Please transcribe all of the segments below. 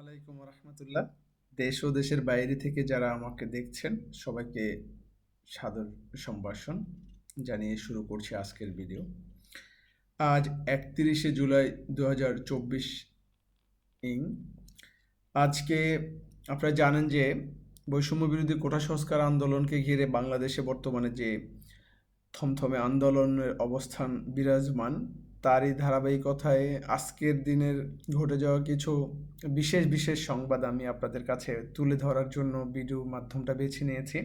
আলাইকুম রহমতুল্লাহ। দেশ ও দেশের বাইরে থেকে যারা আমাকে দেখছেন, সবাইকে সাদর সম্ভাষণ জানিয়ে শুরু করছি আজকের ভিডিও আজ একত্রিশে জুলাই দু হাজার চব্বিশ ইং। আজকে আপনারা জানেন যে বৈষম্য বিরোধী কোটা সংস্কার আন্দোলনকে ঘিরে বাংলাদেশে বর্তমানে যে থমথমে আন্দোলনের অবস্থান বিরাজমান তারই ধারাবাহিকতায় আজকের দিনের ঘটে যাওয়া কিছু বিশেষ বিশেষ সংবাদ আমি আপনাদের কাছে তুলে ধরার জন্য ভিডিও মাধ্যমটা বেছে নিয়েছি।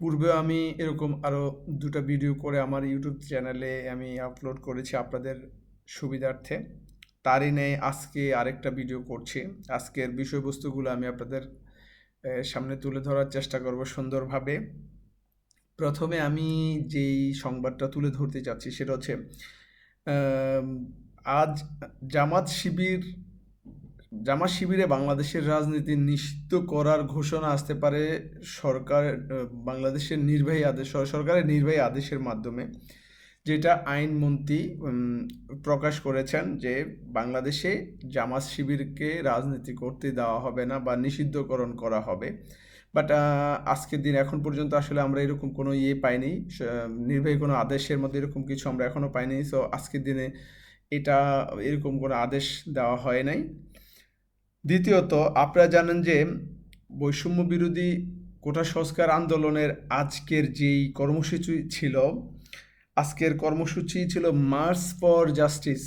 পূর্বে আমি এরকম আরও দুটো ভিডিও করে আমার ইউটিউব চ্যানেলে আমি আপলোড করেছি আপনাদের সুবিধার্থে। তারই নেই আজকে আরেকটা ভিডিও করছি। আজকের বিষয়বস্তুগুলো আমি আপনাদের সামনে তুলে ধরার চেষ্টা করব সুন্দরভাবে। প্রথমে আমি যেই সংবাদটা তুলে ধরতে চাচ্ছি সেটা হচ্ছে আজ জামাত শিবির, জামাত শিবিরে বাংলাদেশের রাজনীতি নিষিদ্ধ করার ঘোষণা আসতে পারে সরকার বাংলাদেশের নির্বাহী আদেশ সরকারের নির্বাহী আদেশের মাধ্যমে। যেটা আইনমন্ত্রী প্রকাশ করেছেন যে বাংলাদেশে জামাত শিবিরকে রাজনীতি করতে দেওয়া হবে না বা নিষিদ্ধকরণ করা হবে। বাট আজকের দিন এখন পর্যন্ত আসলে আমরা এরকম কোনো ইয়ে পাইনি। নির্বাহী কোনো আদেশের মধ্যে এরকম কিছু আমরা এখনও পাইনি। সো আজকের দিনে এটা এরকম কোনো আদেশ দেওয়া হয় নাই। দ্বিতীয়ত, আপনারা জানেন যে বৈষম্য বিরোধী কোটা সংস্কার আন্দোলনের আজকের যেই কর্মসূচি ছিল, আজকের কর্মসূচি ছিল march for justice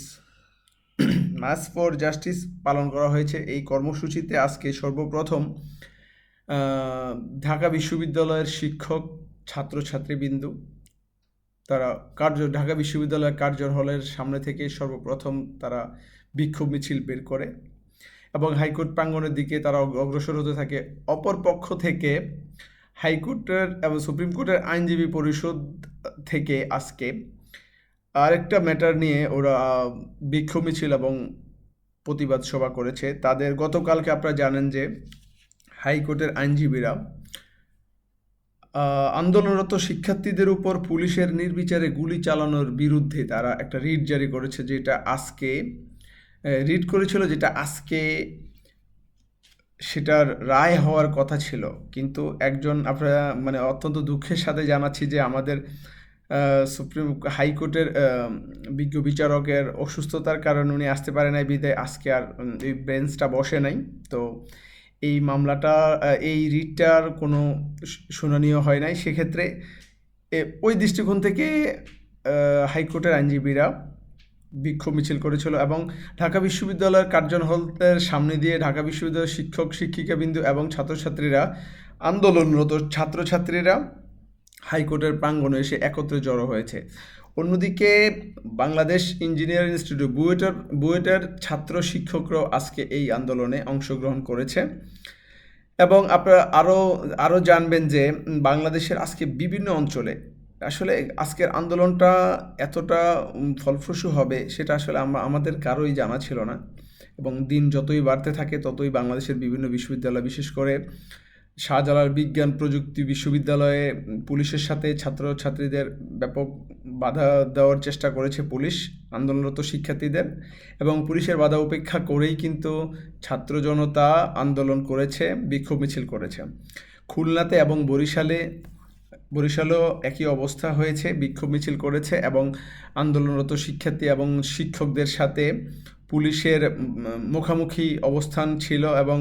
march for justice পালন করা হয়েছে। এই কর্মসূচিতে আজকে সর্বপ্রথম ঢাকা বিশ্ববিদ্যালয়ের শিক্ষক ছাত্রছাত্রীবৃন্দু, তারা কার্য, ঢাকা বিশ্ববিদ্যালয়ের কার্য হলের সামনে থেকে সর্বপ্রথম তারা বিক্ষোভ মিছিল বের করে এবং হাইকোর্ট প্রাঙ্গনের দিকে তারা অগ্রসর হতে থাকে। অপর পক্ষ থেকে হাইকোর্টের এবং সুপ্রিম কোর্টের আইনজীবী পরিষদ থেকে আজকে আরেকটা ম্যাটার নিয়ে ওরা বিক্ষোভ মিছিল এবং প্রতিবাদ সভা করেছে। তাদের গতকালকে আপনারা জানেন যে হাইকোর্টের আইনজীবীরা আন্দোলনরত শিক্ষার্থীদের উপর পুলিশের নির্বিচারে গুলি চালানোর বিরুদ্ধে তারা একটা রিট জারি করেছে যেটা আজকে রিট করেছিল যেটা আজকে সেটার রায় হওয়ার কথা ছিল। কিন্তু একজন আপনারা মানে অত্যন্ত দুঃখের সাথে জানাচ্ছি যে আমাদের সুপ্রিম হাইকোর্টের বিজ্ঞ বিচারকের অসুস্থতার কারণে উনি আসতে পারে নাই, বিদায় আজকে আর এই বেঞ্চটা বসে নাই। তো এই মামলাটা এই রিটটার কোনো শুনানিও হয় নাই। সেক্ষেত্রে ওই দৃষ্টিকোণ থেকে হাইকোর্টের আইনজীবীরা বিক্ষোভ মিছিল করেছিল এবং ঢাকা বিশ্ববিদ্যালয়ের কার্জন হলের সামনে দিয়ে ঢাকা বিশ্ববিদ্যালয়ের শিক্ষক, শিক্ষিকাবিন্দু এবং ছাত্রছাত্রীরা আন্দোলনরত ছাত্রছাত্রীরা হাইকোর্টের প্রাঙ্গণে এসে একত্রে জড়ো হয়েছে। অন্যদিকে বাংলাদেশ ইঞ্জিনিয়ারিং ইনস্টিটিউট, বুয়েটার বুয়েটার ছাত্র শিক্ষকরাও আজকে এই আন্দোলনে অংশগ্রহণ করেছে। এবং আপনারা আরও আরও জানবেন যে বাংলাদেশের আজকে বিভিন্ন অঞ্চলে আসলে আজকের আন্দোলনটা এতটা ফলপ্রসূ হবে সেটা আসলে আমরা আমাদের কারোই জানা ছিল না। এবং দিন যতই বাড়তে থাকে ততই বাংলাদেশের বিভিন্ন বিশ্ববিদ্যালয়, বিশেষ করে শাহজালাল বিজ্ঞান প্রযুক্তি বিশ্ববিদ্যালয়ে পুলিশের সাথে ছাত্রছাত্রীদের ব্যাপক বাধা দেওয়ার চেষ্টা করেছে পুলিশ, আন্দোলনরত শিক্ষার্থীদের এবং পুলিশের বাধা উপেক্ষা করেই কিন্তু ছাত্র জনতা আন্দোলন করেছে, বিক্ষোভ মিছিল করেছে। খুলনাতে এবং বরিশালে, বরিশালেও একই অবস্থা হয়েছে, বিক্ষোভ মিছিল করেছে এবং আন্দোলনরত শিক্ষার্থী এবং শিক্ষকদের সাথে পুলিশের মুখামুখি অবস্থান ছিল এবং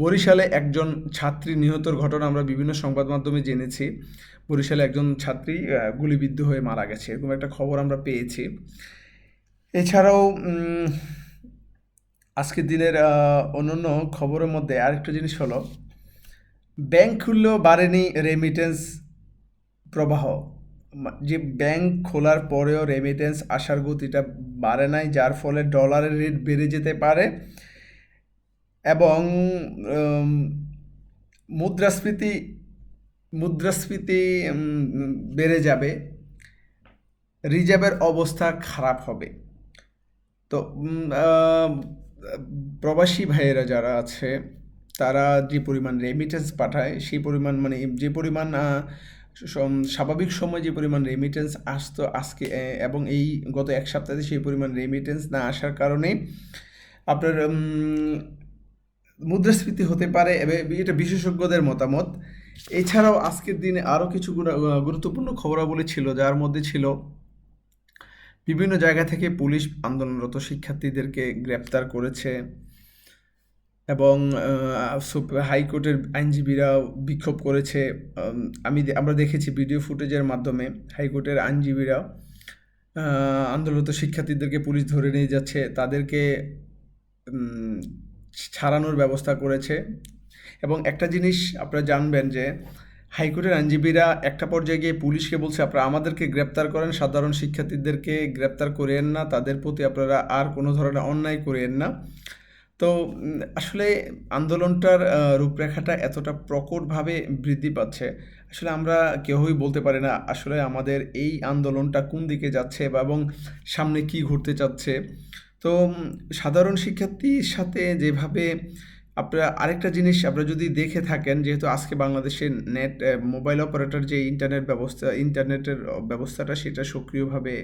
বরিশালে একজন ছাত্রী নিহতর ঘটনা আমরা বিভিন্ন সংবাদ মাধ্যমে জেনেছি। বরিশালে একজন ছাত্রী গুলিবিদ্ধ হয়ে মারা গেছে, এরকম একটা খবর আমরা পেয়েছি। এছাড়াও আজকের দিনের অন্যান্য খবরের মধ্যে আরেকটা জিনিস হলো, ব্যাংক খুললেও বাড়েনি রেমিটেন্স প্রবাহ। যে ব্যাংক খোলার পরেও রেমিটেন্স আসার গতিটা বাড়ে নাই, যার ফলে ডলারের রেট বেড়ে যেতে পারে। এবং মুদ্রাস্ফীতি মুদ্রাস্ফীতি বেড়ে যাবে, রিজার্ভের অবস্থা খারাপ হবে। তো প্রবাসী ভাইয়েরা যারা আছে, তারা যে পরিমাণ রেমিটেন্স পাঠায়, সেই পরিমাণ মানে যে পরিমাণ স্বাভাবিক সময় যে পরিমাণ রেমিটেন্স আসতো আজকে এবং এই গত এক সপ্তাহে সেই পরিমাণ রেমিটেন্স না আসার কারণে আপনার মুদ্রাস্ফীতি হতে পারে এটা বিশেষজ্ঞদের মতামত। এছাড়াও আজকের দিনে আরও কিছু গুরুত্বপূর্ণ খবরাবলী ছিল, যার মধ্যে ছিল বিভিন্ন জায়গা থেকে পুলিশ আন্দোলনরত শিক্ষার্থীদেরকে গ্রেপ্তার করেছে এবং হাইকোর্টের আইনজীবীরাও বিক্ষোভ করেছে। আমি আমরা দেখেছি ভিডিও ফুটেজের মাধ্যমে হাইকোর্টের আইনজীবীরা আন্দোলনরত শিক্ষার্থীদেরকে পুলিশ ধরে নিয়ে যাচ্ছে। তাদেরকে ছাড়ানোর ব্যবস্থা করেছে। এবং একটা জিনিস আপনারা জানবেন যে, হাইকোর্টের আইনজীবীরা একটা পর্যায়ে গিয়ে পুলিশকে বলছে, আপনারা আমাদেরকে গ্রেপ্তার করেন, সাধারণ শিক্ষার্থীদেরকে গ্রেপ্তার করেন না, তাদের প্রতি আপনারা আর কোনো ধরনের অন্যায় করেন না। তো আসলে আন্দোলনটার রূপরেখাটা এতটা প্রকটভাবে বৃদ্ধি পাচ্ছে। আসলে আমরা কেউই বলতে পারি না, আসলে আমাদের এই আন্দোলনটা কোন দিকে যাচ্ছে বা, এবং সামনে কি ঘটতে চাচ্ছে। তো সাধারণ শিক্ষার্থীর সাথে যেভাবে আপনারা আরেকটা জিনিস আপনারা যদি দেখে থাকেন, যেহেতু আজকে বাংলাদেশের নেট মোবাইল অপারেটর যে ইন্টারনেট ব্যবস্থা ইন্টারনেটের ব্যবস্থাটা সেটা সক্রিয়ভাবে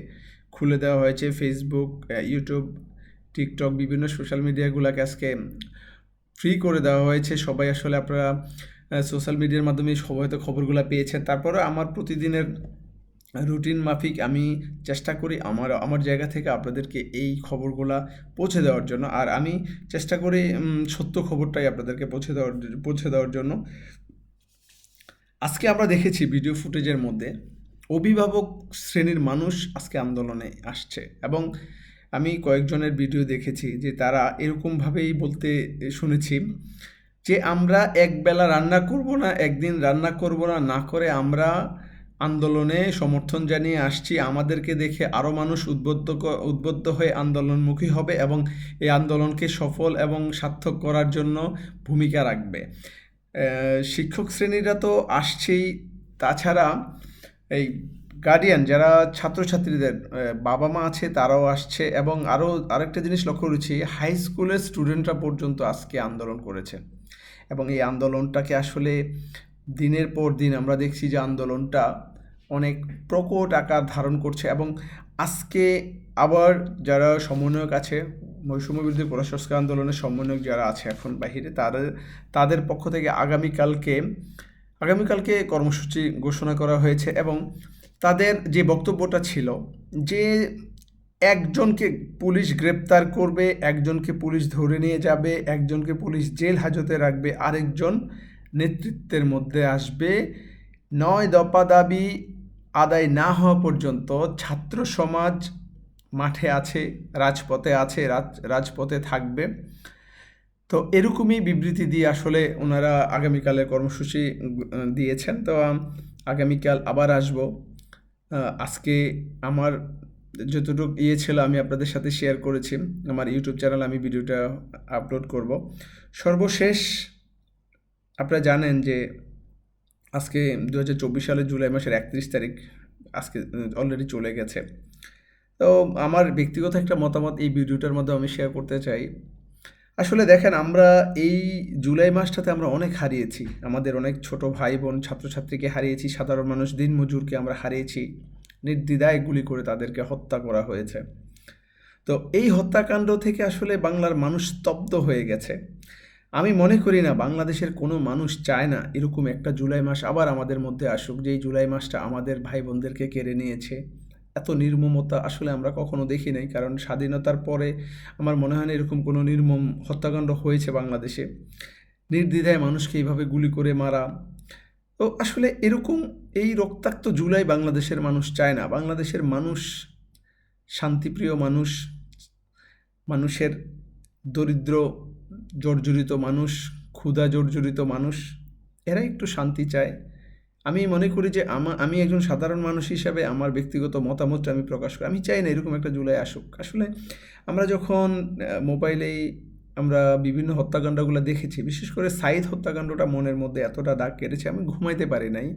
খুলে দেওয়া হয়েছে। ফেসবুক ইউটিউব টিকটক বিভিন্ন সোশ্যাল মিডিয়াগুলোকে আজকে ফ্রি করে দেওয়া হয়েছে। সবাই আসলে আপনারা সোশ্যাল মিডিয়ার মাধ্যমে সবাই হয়তো খবরগুলো পেয়েছেন। তারপরে আমার প্রতিদিনের রুটিন মাফিক আমি চেষ্টা করি আমার আমার জায়গা থেকে আপনাদেরকে এই খবরগুলা পৌঁছে দেওয়ার জন্য। আর আমি চেষ্টা করি সত্য খবরটাই আপনাদেরকে পৌঁছে দেওয়ার পৌঁছে দেওয়ার জন্য। আজকে আমরা দেখেছি ভিডিও ফুটেজের মধ্যে অভিভাবক শ্রেণির মানুষ আজকে আন্দোলনে আসছে এবং আমি কয়েকজনের ভিডিও দেখেছি যে তারা এরকমভাবেই বলতে শুনেছি যে আমরা একবেলা রান্না করব না, একদিন রান্না করব না না করে আমরা আন্দোলনে সমর্থন জানিয়ে আসছি। আমাদেরকে দেখে আরও মানুষ উদ্বুদ্ধ উদ্বুদ্ধ হয়ে আন্দোলনমুখী হবে এবং এই আন্দোলনকে সফল এবং সার্থক করার জন্য ভূমিকা রাখবে। শিক্ষক শ্রেণীরা তো আসছেই। তাছাড়া এই গার্ডিয়ান যারা ছাত্রছাত্রীদের বাবা মা আছে তারাও আসছে এবং আরও আরেকটা জিনিস লক্ষ্য করেছি হাই স্কুলের স্টুডেন্টরা পর্যন্ত আজকে আন্দোলন করেছে। এবং এই আন্দোলনটাকে আসলে দিনের পর দিন আমরা দেখছি যে আন্দোলনটা অনেক প্রকট আকার ধারণ করছে এবং আজকে আবার যারা সমন্বয়ক আছে, বৈষম্য বিরোধী সংস্কার আন্দোলনের সমন্বয়ক যারা আছে এখন বাহিরে তাদের তাদের পক্ষ থেকে আগামীকালকে আগামীকালকে কর্মসূচি ঘোষণা করা হয়েছে এবং তাদের যে বক্তব্যটা ছিল যে একজনকে পুলিশ গ্রেপ্তার করবে, একজনকে পুলিশ ধরে নিয়ে যাবে, একজনকে পুলিশ জেল হাজতে রাখবে, আরেকজন নেতৃত্বের মধ্যে আসবে। নয় দফা দাবি আদায় না হওয়া পর্যন্ত ছাত্র সমাজ মাঠে আছে, রাজপথে আছে, রাজ, রাজপথে থাকবে। তো এরকমই বিবৃতি দিয়ে আসলে ওনারা আগামীকালের কর্মসূচি দিয়েছেন। তো আগামীকাল আবার আসব। আজকে আমার যতটুকু ইয়ে ছিল আমি আপনাদের সাথে শেয়ার করেছি। আমার ইউটিউব চ্যানেল আমি ভিডিওটা আপলোড করব। সর্বশেষ, আপনারা জানেন যে আজকে দু হাজার চব্বিশ সালের জুলাই মাসের একত্রিশ তারিখ, আজকে অলরেডি চলে গেছে। তো আমার ব্যক্তিগত একটা মতামত এই ভিডিওটার মধ্যে আমি শেয়ার করতে চাই। আসলে দেখেন, আমরা এই জুলাই মাসটাতে আমরা অনেক হারিয়েছি। আমাদের অনেক ছোট ভাই বোন ছাত্রছাত্রীকে হারিয়েছি, সাধারণ মানুষ দিনমজুরকে আমরা হারিয়েছি। নির্দ্বিধায় গুলি করে তাদেরকে হত্যা করা হয়েছে। তো এই হত্যাকাণ্ড থেকে আসলে বাংলার মানুষ স্তব্ধ হয়ে গেছে। আমি মনে করি না বাংলাদেশের কোনো মানুষ চায় না এরকম একটা জুলাই মাস আবার আমাদের মধ্যে আসুক, যেই জুলাই মাসটা আমাদের ভাই বোনদেরকে কেড়ে নিয়েছে। এত নির্মমতা আসলে আমরা কখনো দেখি নাই, কারণ স্বাধীনতার পরে আমার মনে হয় না এরকম কোনো নির্মম হত্যাকাণ্ড হয়েছে বাংলাদেশে। নির্দ্বিধায় মানুষকে এইভাবে গুলি করে মারা। তো আসলে এরকম এই রক্তাক্ত জুলাই বাংলাদেশের মানুষ চায় না। বাংলাদেশের মানুষ শান্তিপ্রিয় মানুষ, মানুষের দরিদ্র জর্জরিত মানুষ, ক্ষুধা জর্জরিত মানুষ এরা একটু শান্তি চায়। আমি মনে করি যে আমা, আমি একজন সাধারণ মানুষ হিসাবে আমার ব্যক্তিগত মতামতটা আমি প্রকাশ করি। আমি চাই না এরকম একটা জুলাই আসুক। আসলে আমরা যখন মোবাইলেই আমরা বিভিন্ন হত্যাকাণ্ডগুলো দেখেছি, বিশেষ করে সাইদ হত্যাকাণ্ডটা মনের মধ্যে এতটা দাগ কেটেছে, আমি ঘুমাইতে পারি নাই।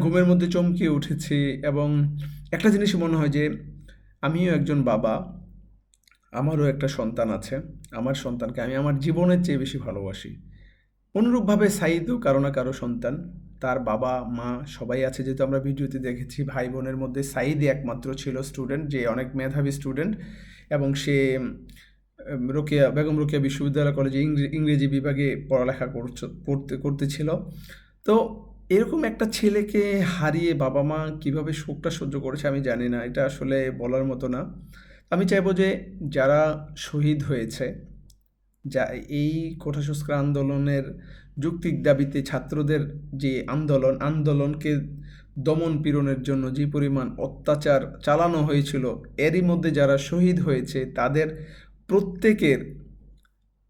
ঘুমের মধ্যে চমকে উঠেছি এবং একটা জিনিস মনে হয় যে আমিও একজন বাবা আমারও একটা সন্তান আছে। আমার সন্তানকে আমি আমার জীবনের চেয়ে বেশি ভালোবাসি। অনুরূপভাবে সাইদও কারও না কারও সন্তান। তার বাবা, মা সবাই আছে, যেহেতু আমরা ভিডিওতে দেখেছি, ভাই বোনের মধ্যে সাইদই একমাত্র ছিল স্টুডেন্ট যে অনেক মেধাবী স্টুডেন্ট এবং সে রোকেয়া, বেগম রোকেয়া বিশ্ববিদ্যালয় কলেজে ইংরেজি বিভাগে পড়ালেখা করছ, পড়তে, করতেছিল। তো এরকম একটা ছেলেকে হারিয়ে বাবা মা কীভাবে শোকটা সহ্য করেছে আমি জানি না। এটা আসলে বলার মতো না। আমি চাইব যে যারা শহীদ হয়েছে, যা এই কোটা সংস্কার আন্দোলনের যৌক্তিক দাবিতে ছাত্রদের যে আন্দোলন, আন্দোলনকে দমন পীড়নের জন্য যে পরিমাণ অত্যাচার চালানো হয়েছিল, এরই মধ্যে যারা শহীদ হয়েছে, তাদের প্রত্যেকের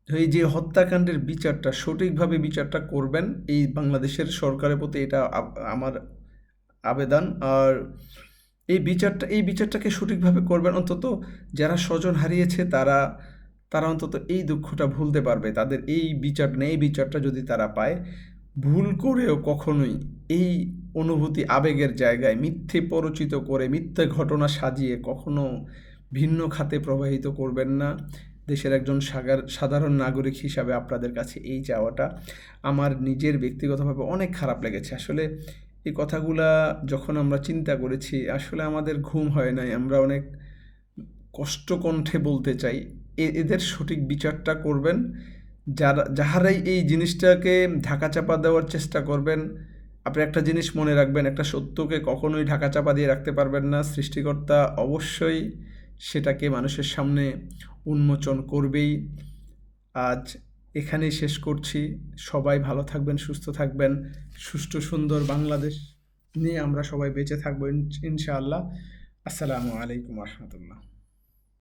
এই যে হত্যাকাণ্ডের বিচারটা, সঠিকভাবে বিচারটা করবেন, এই বাংলাদেশের সরকারের প্রতি এটা আমার আবেদন। আর এই বিচারটা, এই বিচারটাকে সঠিকভাবে করবেন অন্তত যারা স্বজন হারিয়েছে তারা তারা অন্তত এই দুঃখটা ভুলতে পারবে। তাদের এই বিচার নেই বিচারটা যদি তারা পায়, ভুল করেও কখনোই এই অনুভূতি আবেগের জায়গায় মিথ্যে পরচিত করে, মিথ্যে ঘটনা সাজিয়ে কখনো ভিন্ন খাতে প্রবাহিত করবেন না। দেশের একজন সাগার- সাধারণ নাগরিক হিসাবে আপনাদের কাছে এই চাওয়াটা আমার নিজের ব্যক্তিগতভাবে অনেক খারাপ লেগেছে। আসলে এই কথাগুলা যখন আমরা চিন্তা করেছি, আসলে আমাদের ঘুম হয় নাই, আমরা অনেক কষ্ট কণ্ঠে বলতে চাই। এদের সঠিক বিচারটা করবেন। যারা, যাহারাই এই জিনিসটাকে ঢাকা চাপা দেওয়ার চেষ্টা করবেন, আপনি একটা জিনিস মনে রাখবেন, একটা সত্যকে কখনোই ঢাকা চাপা দিয়ে রাখতে পারবেন না। সৃষ্টিকর্তা অবশ্যই সেটাকে মানুষের সামনে উন্মোচন করবেই। আজ এখানেই শেষ করছি। সবাই ভালো থাকবেন, সুস্থ থাকবেন। সুষ্ঠু সুন্দর বাংলাদেশ নিয়ে আমরা সবাই বেঁচে থাকব ইনশাআল্লাহ। আসসালামু আলাইকুম রহমতুল্লাহ।